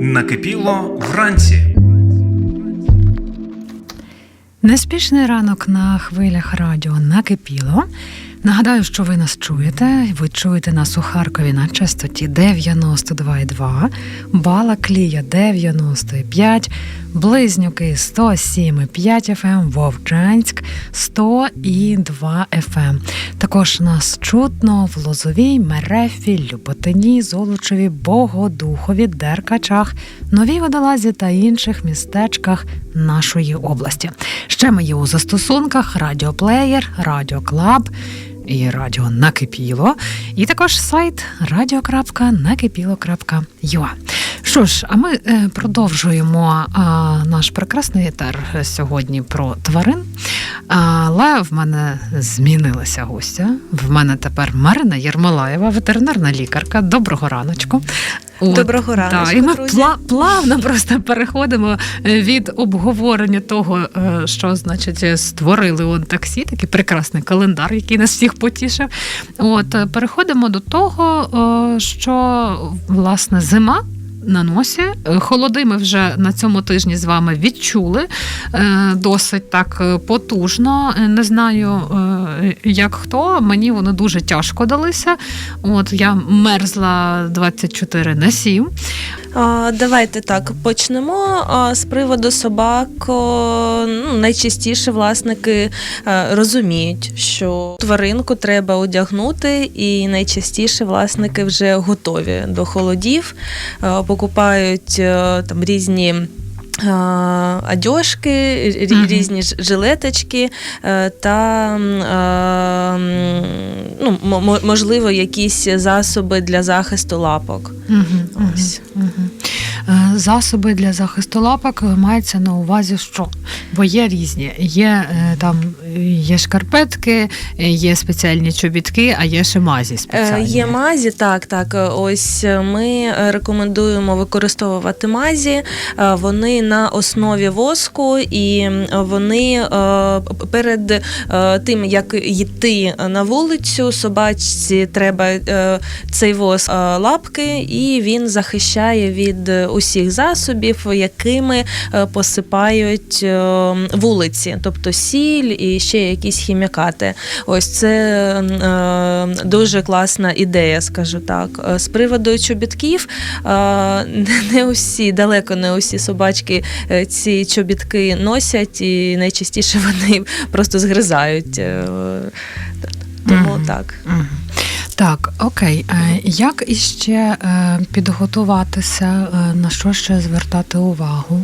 Накипіло вранці. Неспішний ранок на хвилях радіо накипіло. Нагадаю, що ви нас чуєте. Ви чуєте нас у Харкові на частоті 92,2, Бала Клія 95, Близнюки 107,5 FM, Вовчанськ 100,2 FM. Також нас чутно в Лозовій, Мерефі, Люботині, Золочеві, Богодухові, Деркачах, Новій Водолазі та інших містечках нашої області. Ще ми є у застосунках Радіоплеєр, Радіоклаб і Радіо Накипіло, і також сайт radio.накипіло.ua. Що ж, а ми е, продовжуємо наш прекрасний етер сьогодні про тварин. Але в мене змінилася гостя. В мене тепер Марина Єрмолаєва, ветеринарна лікарка. Доброго раночку. От, Доброго та, раночку, і ми друзі. плавно просто переходимо е, від обговорення того, е, що значить створили он таксі, такий прекрасний календар, який нас всіх потішив. От переходимо до того, що власне зима. На носі Е, холоди ми вже на цьому тижні з вами відчули е, досить так е, потужно. Не знаю, як хто. Мені вони дуже тяжко далися. От я мерзла 24 на 7. Давайте так почнемо з приводу собак. Ну, найчастіше власники е, розуміють, що тваринку треба одягнути, і найчастіше власники вже готові до холодів, Е, покупають е, там різні. Одежки, різні uh-huh. жилеточки е, та ну, мо- мо- можливо якісь засоби для захисту лапок. Угу, Ось. Угу. Засоби для захисту лапок мається на увазі, що бо є різні. Є е, там є шкарпетки, е, є спеціальні чобітки, а є ще мазі Е, спеціальні. Є мазі, так, так. Е, Ось е, ми е, рекомендуємо використовувати мазі. Е, Вони на основі воску, і вони е, перед е, тим, як йти на вулицю, собачці треба е, цей воск е, лапки, і він захищає від е, усіх засобів, якими е, посипають е, вулиці, тобто сіль і ще якісь хімікати. Ось це е, дуже класна ідея, скажу так. З приводу чобітків, не усі, далеко не усі собачки ці чобітки носять, і найчастіше вони просто згризають. Тому Мгм. так. Мгм. Так, окей. Е, Як іще е, підготуватися, е, на що ще звертати увагу?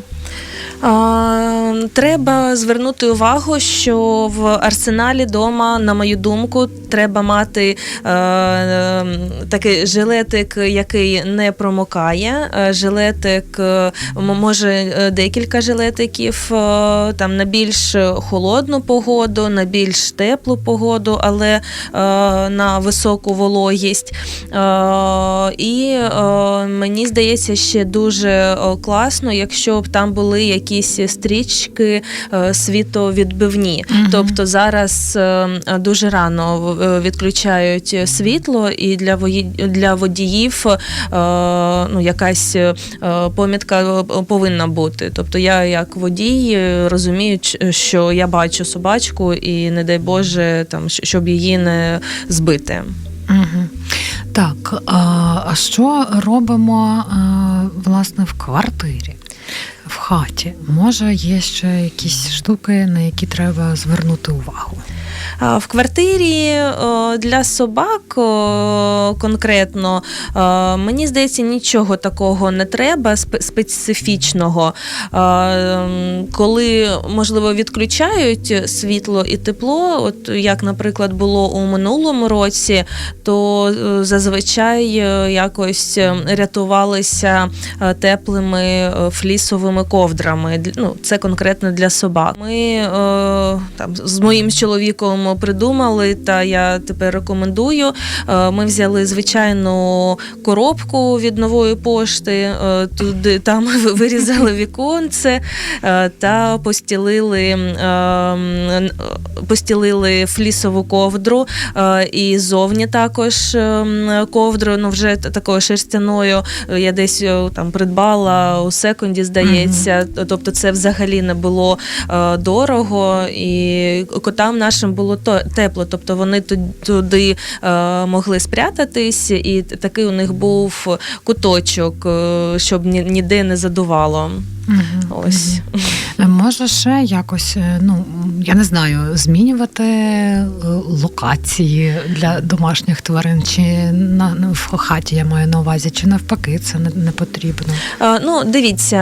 Треба звернути увагу, що в арсеналі дома, на мою думку, треба мати е, е, такий жилетик, який не промокає. Е, Жилетик може декілька жилетиків там на більш холодну погоду, на більш теплу погоду, але на високу вологість. І мені здається, ще дуже класно, якщо б там були якісь стрічки е, світовідбивні. Мгм. Тобто зараз е, дуже рано е, відключають світло, і для вої- для водіїв ну, якась помітка повинна бути. Тобто я як водій розумію, що я бачу собачку, і не дай Боже, там щоб її не збити. Угу. Так, а, що робимо власне в квартирі, хаті? Може, є ще якісь штуки, на які треба звернути увагу? В квартирі для собак конкретно мені здається, нічого такого не треба специфічного. Коли можливо відключають світло і тепло, от як, наприклад, було у минулому році, то е, зазвичай е, якось е, рятувалися теплими флісовими ковдрами. Ну, це конкретно для собак. Ми там з моїм чоловіком чоловіком придумали, та я тепер рекомендую. Е, Ми взяли звичайну коробку від нової пошти, е, туди там вирізали віконце е, та постілили, постілили флісову ковдру і зовні також ковдру, ну вже такою шерстяною. Я десь там придбала у секунді, здається. Тобто, це взагалі не було дорого, і котам нашим було тепло. Тобто вони туди е, могли спрятатись, і такий у них був куточок, е, щоб ні- ніде не задувало. Мгм, Ось. мгм. Може ще якось, е, ну я не знаю, змінювати е, локації для домашніх тварин, чи на ну, в хаті я маю на увазі, чи навпаки, це не, не потрібно. Е, Ну, дивіться,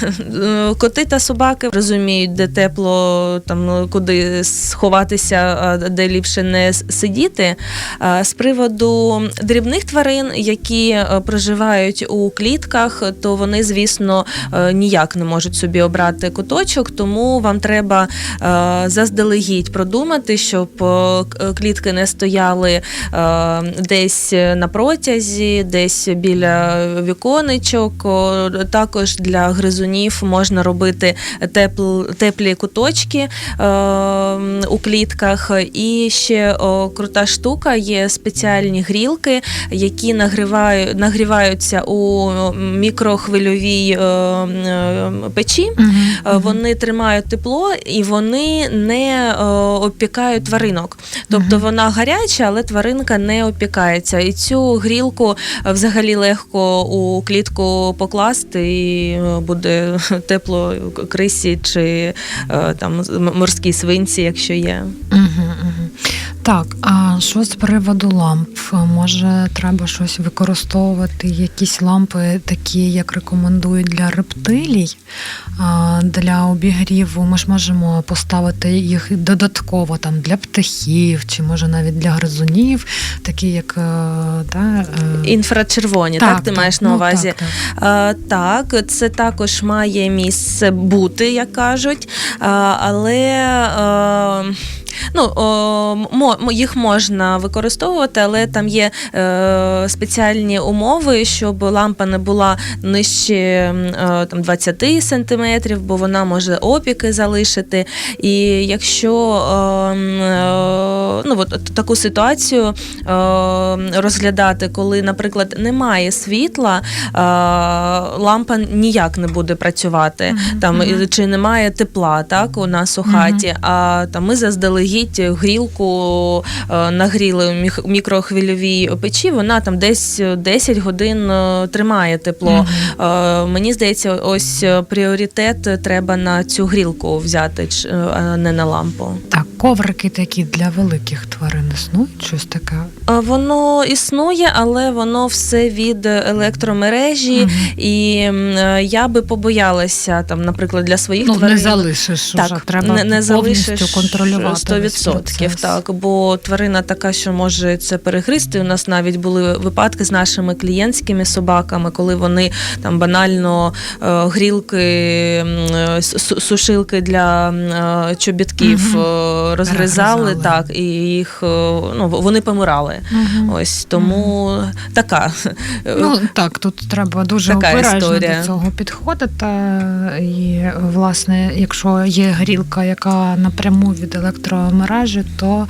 е, коти та собаки розуміють, де тепло, там е, куди сховатися, а де ліпше не сидіти. З приводу дрібних тварин, які проживають у клітках, то вони, звісно, ніяк не можуть собі обрати куточок, тому вам треба е, заздалегідь продумати, щоб е, клітки не стояли е, десь на протязі, десь біля віконечок. Також для гризунів можна робити тепл, теплі куточки у клітках. І ще крута штука є спеціальні грілки, які нагрівають, нагріваються у мікрохвильовій печі. Е, Вони тримають тепло і вони не е, опікають тваринок. Тобто вона гаряча, але тваринка не опікається. І цю грілку е, взагалі легко у клітку покласти, і е, буде тепло крисі чи е, там морській свинці, якщо є. Угу, угу. Так, а що з приводу ламп? Може, треба щось використовувати, якісь лампи, такі, як рекомендують для рептилій, для обігріву. Ми ж можемо поставити їх додатково там для птахів, чи може навіть для гризунів, такі як е, та, е, Інфрачервоні, так, ти маєш на ну, увазі? Так, так. Е, Так, це також має місце бути, як кажуть, але ну, о, їх можна використовувати, але там є е, спеціальні умови, щоб лампа не була нижче е, там, 20 сантиметрів, бо вона може опіки залишити. І якщо е, е, ну, от, таку ситуацію е, розглядати, коли, наприклад, немає світла, е, лампа ніяк не буде працювати. Мгм, Там чи немає тепла, так у нас у Мгм. хаті. А там ми заздалегідь грілку е, нагріли в мікрохвильовій печі. Вона там десь 10 годин е, тримає тепло. Mm-hmm. Мені здається, ось е, пріоритет треба на цю грілку взяти, е, а не на лампу. Так, коврики такі для великих тварин існують, щось таке. Воно існує, але воно все від електромережі. Мгм. І е, я би побоялася там, наприклад, для своїх Ну, тварин. не залишиш Так, вже, треба не, не повністю залишиш контролювати. 100%, процес. так, бо тварина така, що може це перегризти. У нас навіть були випадки з нашими клієнтськими собаками, коли вони там банально е, грілки, е, су- сушилки для чобітків Мгм. Е, розгризали, так, і їх е, ну, вони помирали. Угу. Ось тому така. е, Ну так, тут треба дуже Така обережно історія. до цього підходити. І власне, якщо є грілка, яка напряму від електромережі, то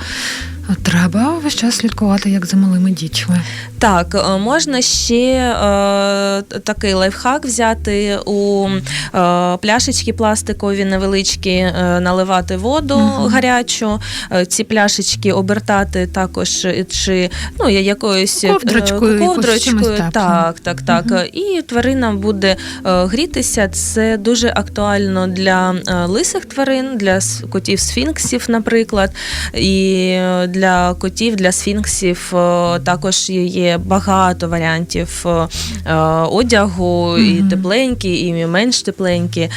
треба весь час слідкувати як за малими дітьми. Так, е, можна ще е, такий лайфхак взяти у е, пляшечки пластикові невеличкі, е, наливати воду Мгм. гарячу, е, ці пляшечки обертати також е, чи ну, якоюсь е, Ковдрочкою, якось ковдрочкою. теплим. Так, так, так. Мгм. І тварина буде е, грітися. Це дуже актуально для лисих тварин, для котів сфінксів, наприклад, і е, для котів, для сфінксів е, також є- багато варіантів е, е, одягу, і тепленькі, і менш тепленькі.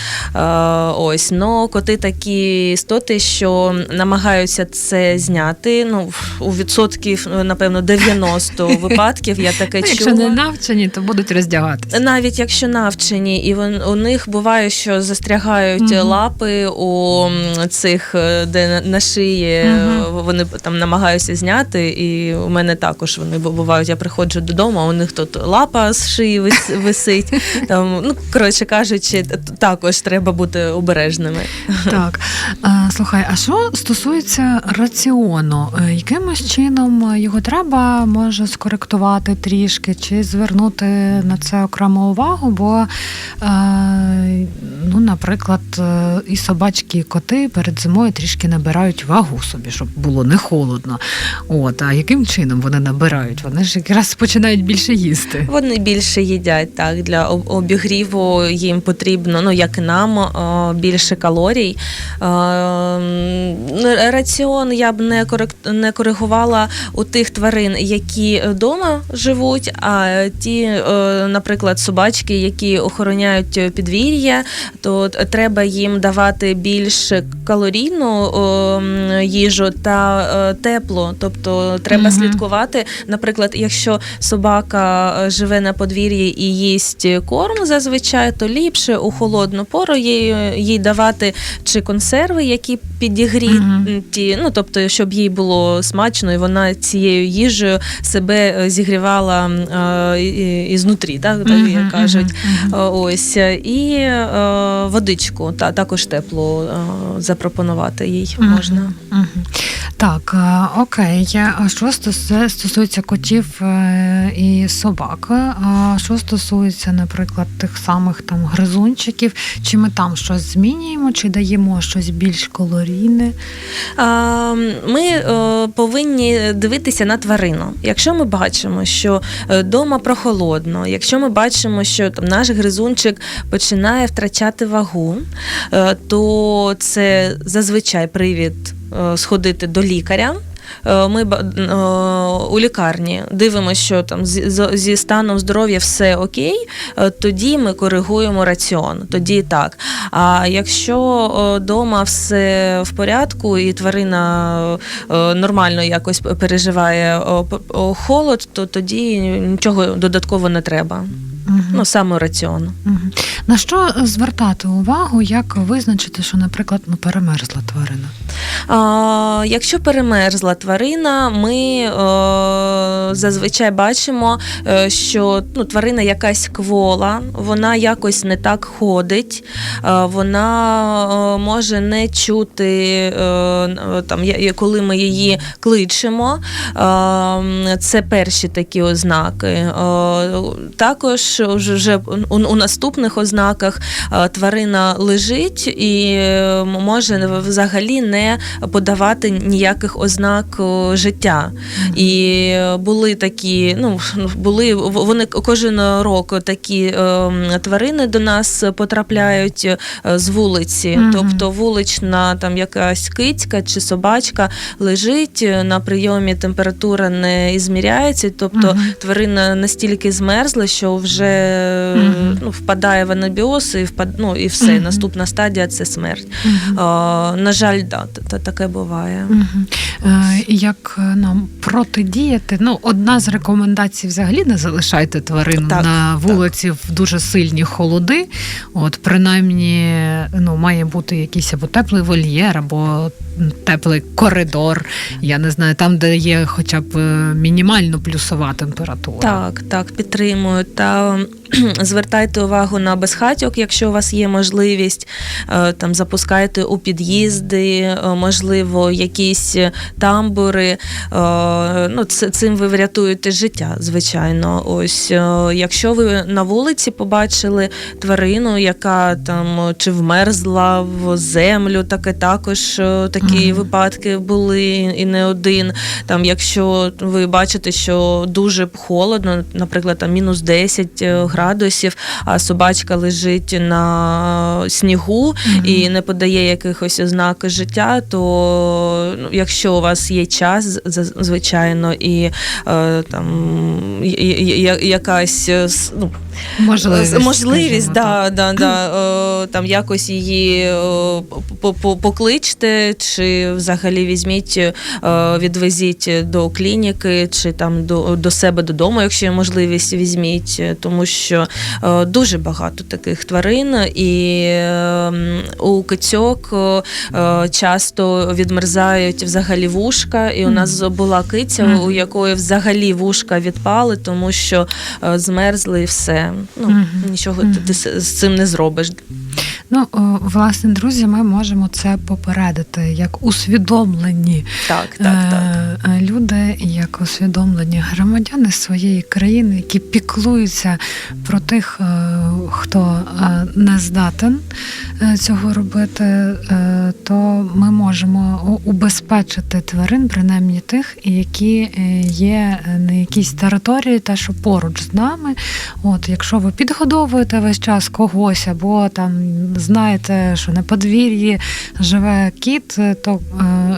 Ось, но коти такі істоти, що намагаються це зняти. Ну, у відсотків, напевно, 90 випадків я таке Ну, чула. якщо не навчені, то будуть роздягатися. Навіть якщо навчені, і у них буває, що застрягають лапи у цих, де на- шиї, вони там намагаються зняти. І у мене також вони бувають. Я приходжу додому, а у них тут лапа з шиї висить. Там, ну, коротше кажучи, також треба бути обережними. Так, слухай, а що стосується раціону, Е, якимось чином його треба може скоректувати трішки, чи звернути на це окрему увагу? Бо, е, ну, наприклад, е, і собачки, і коти перед зимою трішки набирають вагу собі, щоб було не холодно. От, а яким чином вони набирають? Вони ж якраз починають більше їсти. Вони більше їдять так для обігріву. Їм потрібно, ну як і нам, е, більше калорій. Е, Раціон я б не коригувала у тих тварин, які вдома живуть. А ті, е, наприклад, собачки, які охороняють підвір'я, то треба їм давати більш калорійну е, їжу та е, теплу. Тобто треба Мгм. слідкувати. Наприклад, якщо собака е, живе на подвір'ї і їсть корм зазвичай, то ліпше у холодну пору їй, їй давати чи консерви, які підігріті, ну тобто, щоб їй було смачно, і вона цією їжею себе е, зігрівала е, ізнутрі, так, як кажуть. Е. Ось і е, водичку, та також теплу е, запропонувати їй можна. Мгм. Так, е, окей. А що стосується котів е, і собак? А що стосується, наприклад, тих самих там гризунчиків, чи ми там щось змінюємо, чи даємо щось більш калорійне? Ми е, повинні дивитися на тварину. Якщо ми бачимо, що вдома прохолодно, якщо ми бачимо, що там наш гризунчик починає втрачати вагу, е, то це зазвичай привід е, сходити до лікаря. Е, Ми е, у лікарні дивимося, що там зі, станом здоров'я все окей, е, тоді ми коригуємо раціон. Тоді так. А якщо вдома все в порядку і тварина е, нормально якось переживає холод, то тоді нічого додатково не треба. Ну саме раціон. Мгм. На що звертати увагу, як визначити, що, наприклад, ну, перемерзла тварина? А, якщо перемерзла тварина, ми е, зазвичай бачимо, е, що ну, тварина якась квола, вона якось не так ходить, е, вона може не чути, е, там, коли ми її кличемо. Е, це перші такі ознаки. Е, також вже вже у, у наступних ознаках е, тварина лежить і може взагалі не подавати ніяких ознак е, життя. І були такі, ну були вони кожен рок такі е, тварини до нас потрапляють з вулиці. Тобто вулична там якась кицька чи собачка лежить на прийомі, температура не ізміряється, тобто тварина настільки змерзла, що вже Ну, впадає в анабіоз і впад... ну, і все. Мгм. Наступна стадія це смерть. А, на жаль, да, та- та- таке буває. Е, Як нам протидіяти? Ну, одна з рекомендацій взагалі не залишайте тварин Так, на вулиці в дуже сильні холоди. От, принаймні, ну, має бути якийсь або теплий вольєр, або теплий коридор. Я не знаю, там, де є хоча б е, мінімально плюсова температура. Так, так, підтримую. Та звертайте увагу на безхатьок, якщо у вас є можливість. Е, Там запускайте у під'їзди, е, можливо, якісь тамбури. Е, Ну, це- цим ви врятуєте життя, звичайно. Ось якщо ви на вулиці побачили тварину, яка там чи вмерзла в землю, таке також такі Мгм. випадки були і не один. Там, якщо ви бачите, що дуже холодно, наприклад, там мінус 10 градусів, а собачка лежить на снігу і не подає якихось ознак життя, то ну, якщо у вас є час, звичайно, і е, там і- і- і- якась е, ну, можливість, можливість скажімо да, да, да, е, там якось її е, по- по- покличте, чи взагалі візьміть, е, відвезіть до клініки, чи там до, до себе додому, якщо є можливість, візьміть, е, тому що е, дуже багато таких тварин, і е, у кицьок е, часто відмерзають взагалі вушка. І у нас була киця, у якої взагалі вушка відпали, тому що е, змерзли і все. Ну нічого ти з цим не зробиш. Ну, власне, друзі, ми можемо це попередити як усвідомлені Так, так, так. е, е, люди, як усвідомлені громадяни своєї країни, які піклуються про тих, е, хто е, не здатен е, цього робити, е, то ми можемо убезпечити тварин, принаймні тих, які е, є на якійсь території, та що поруч з нами. От, якщо ви підгодовуєте весь час когось, або там знаєте, що на подвір'ї живе кіт, то е,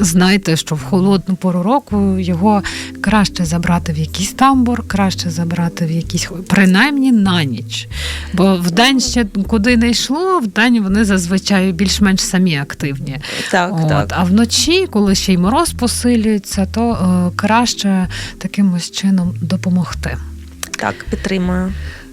знайте, що в холодну пору року його краще забрати в якийсь тамбур, краще забрати в якийсь принаймні на ніч. Бо в день ще куди не йшло, в день вони зазвичай більш-менш самі активні. Так, От, так. А вночі, коли ще й мороз посилюється, то е, краще таким ось чином допомогти. Так, підтримую.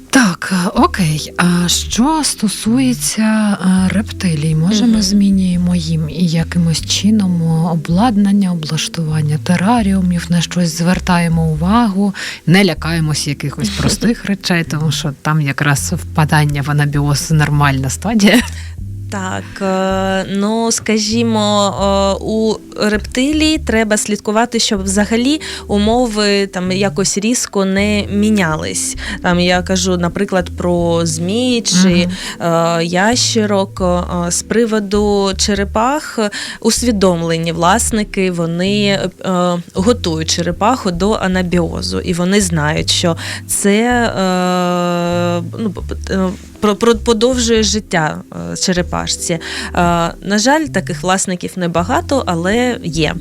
Так, е, окей. А що стосується е, рептилій, може ми змінюємо їм і якимось чином обладнання, облаштування тераріумів, на щось звертаємо увагу, не лякаємося якихось простих речей, тому що там якраз впадання в анабіоз нормальна стадія. Так, е, ну скажімо, е, у рептилій треба слідкувати, щоб взагалі умови там якось різко не мінялись. Там я кажу, наприклад, про змій чи е, ящерок. З приводу черепах усвідомлені власники вони готують черепаху до анабіозу, і вони знають, що це ну, про, про подовжує життя е, черепашці. Е, на жаль, таких власників небагато, але є.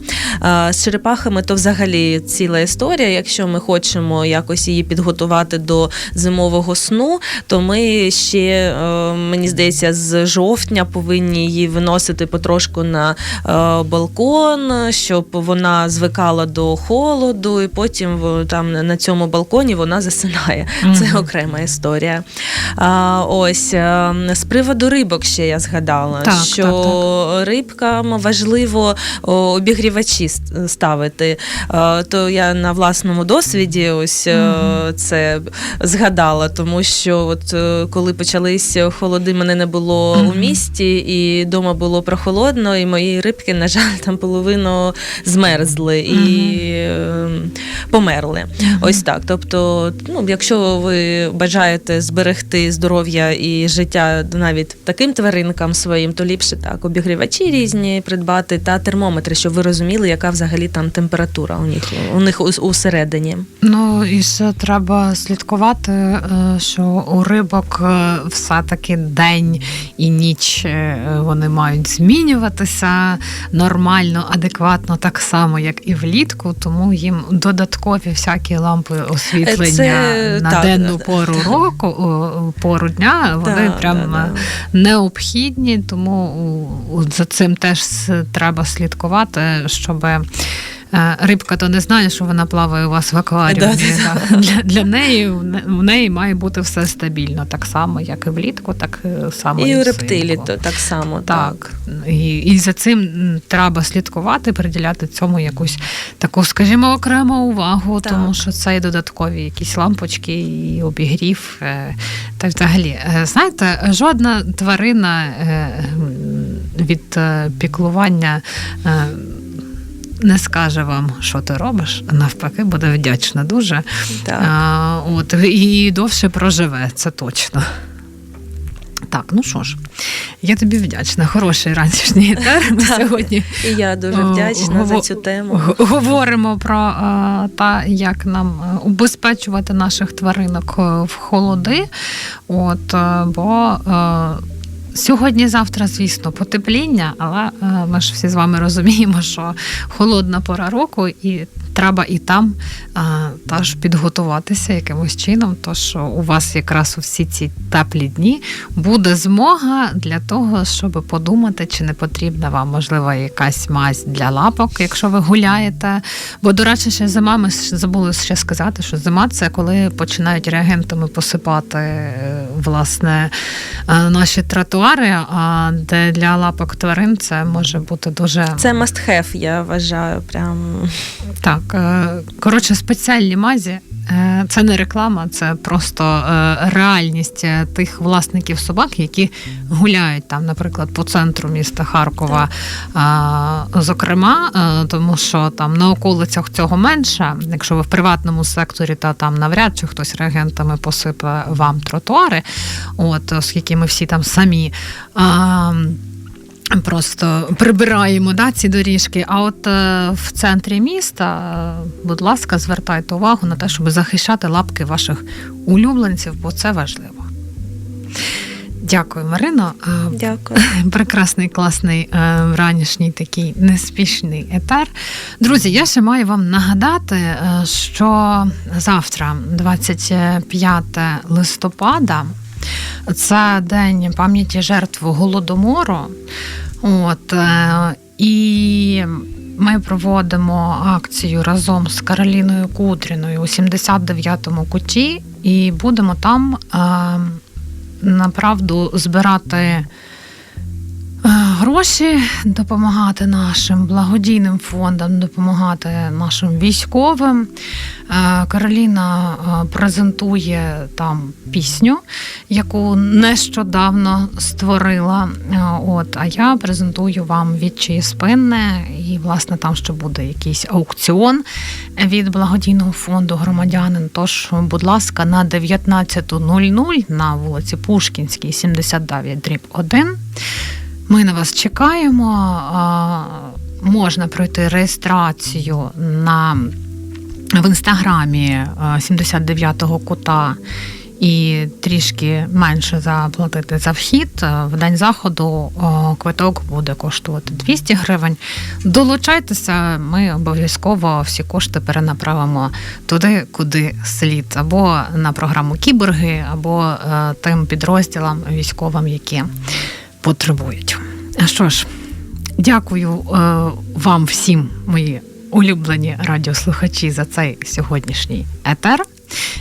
Е, з черепахами то взагалі ціла історія. Якщо ми хочемо якось її підготувати до зимового сну, то ми ще, мені здається, з жовтня повинні її виносити потрошку на балкон, щоб вона звикала до холоду, і потім там на цьому балконі вона засинає. Це окрема історія. Ось е, з приводу рибок ще я згадала, Так, що так, рибкам важливо обігрівачі ставити. Е, То я на власному досвіді ось Мгм. це згадала, тому що от коли почались холоди, мене не було у місті, і вдома було прохолодно, і мої рибки, на жаль, там половину змерзли і е, померли. Ось так. Тобто, ну, якщо ви бажаєте зберегти здоров'я і життя навіть таким тваринкам своїм, то ліпше так обігрівачі різні придбати та термометри, щоб ви розуміли, яка взагалі там температура у них у них усередині. Ну і ще треба слідкувати, е, що у рибок е, все-таки день і ніч е, вони мають змінюватися нормально, адекватно, так само, як і влітку, тому їм додаткові всякі лампи освітлення Це на так, денну пору року, пору дня, вони Да, прям да, да. необхідні, тому за цим теж треба слідкувати, щоб. Рибка то не знає, що вона плаває у вас в акваріумі. Да, да. Для, для неї в неї має бути все стабільно, так само, як і влітку, так само І у взимку. рептилій то так само. Так, і, і за цим треба слідкувати, приділяти цьому якусь таку, скажімо, окрему увагу, Так. тому що це і додаткові якісь лампочки, і обігрів. е, Та взагалі, е, знаєте, жодна тварина е, від піклування. Не скаже вам, що ти робиш, навпаки, буде вдячна дуже. Так. А, от, і довше проживе, це точно. Так, ну що ж, я тобі вдячна. Хороший ранішній етер. Сьогодні І я дуже вдячна за цю тему. говоримо про е, та, як нам е, убезпечувати наших тваринок е, в холоди. От, е, бо Сьогодні-завтра, звісно, потепління, але е, ми ж всі з вами розуміємо, що холодна пора року, і треба і там е, теж підготуватися якимось чином. Тож у вас якраз у всі ці теплі дні буде змога для того, щоб подумати, чи не потрібна вам можливо якась мазь для лапок, якщо ви гуляєте. Бо, до речі, ще зима, ми забули ще сказати, що зима це коли починають реагентами посипати е, власне наші тротуари. А де для лапок тварин це може бути дуже Це must have, я вважаю. Прям так. е, Коротше, спеціальні мазі. Е, Це не реклама, це просто е, реальність е, тих власників собак, які гуляють там, наприклад, по центру міста Харкова. А, Зокрема, тому що там на околицях цього менше. Якщо ви в приватному секторі, то там навряд чи хтось реагентами посипе вам тротуари, от оскільки ми всі там самі. Просто прибираємо да, ці доріжки. А от е, в центрі міста, е, будь ласка, звертайте увагу на те, щоб захищати лапки ваших улюбленців, бо це важливо. Дякую, Марино. Е, дякую. Прекрасний, класний е, ранішній такий неспішний етер. Друзі, я ще маю вам нагадати, що завтра, 25 листопада, це день пам'яті жертв голодомору. От, е, і ми проводимо акцію разом з Кароліною Кудріною у 79-му куті, і будемо там е, направду збирати гроші, допомагати нашим благодійним фондам, допомагати нашим військовим. Е, Кароліна е, презентує там пісню, яку нещодавно створила. Е, От, а я презентую вам відчиї спинне, і власне там ще буде якийсь аукціон від благодійного фонду громадянин. Тож, будь ласка, на 19.00 на вулиці Пушкінській, 79 дріб 1. Ми на вас чекаємо. Можна пройти реєстрацію на в інстаграмі 79-го кута і трішки менше заплатити за вхід. В день заходу квиток буде коштувати 200 гривень. Долучайтеся, ми обов'язково всі кошти перенаправимо туди, куди слід, або на програму Кіборги, або е, тим підрозділам військовим, які потребують. Що ж, дякую е, вам всім, мої улюблені радіослухачі, за цей сьогоднішній етер.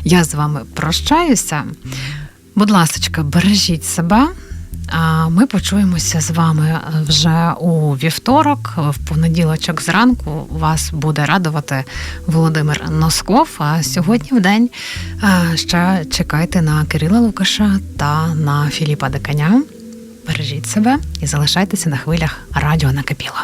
Я з вами прощаюся. Будь ласка, бережіть себе. А ми почуємося з вами вже у вівторок, в понеділочок зранку. Вас буде радувати Володимир Носков. А сьогодні в день е, ще чекайте на Кирила Лукаша та на Філіпа Деканя. Бережіть себе і залишайтеся на хвилях радіо накипіло.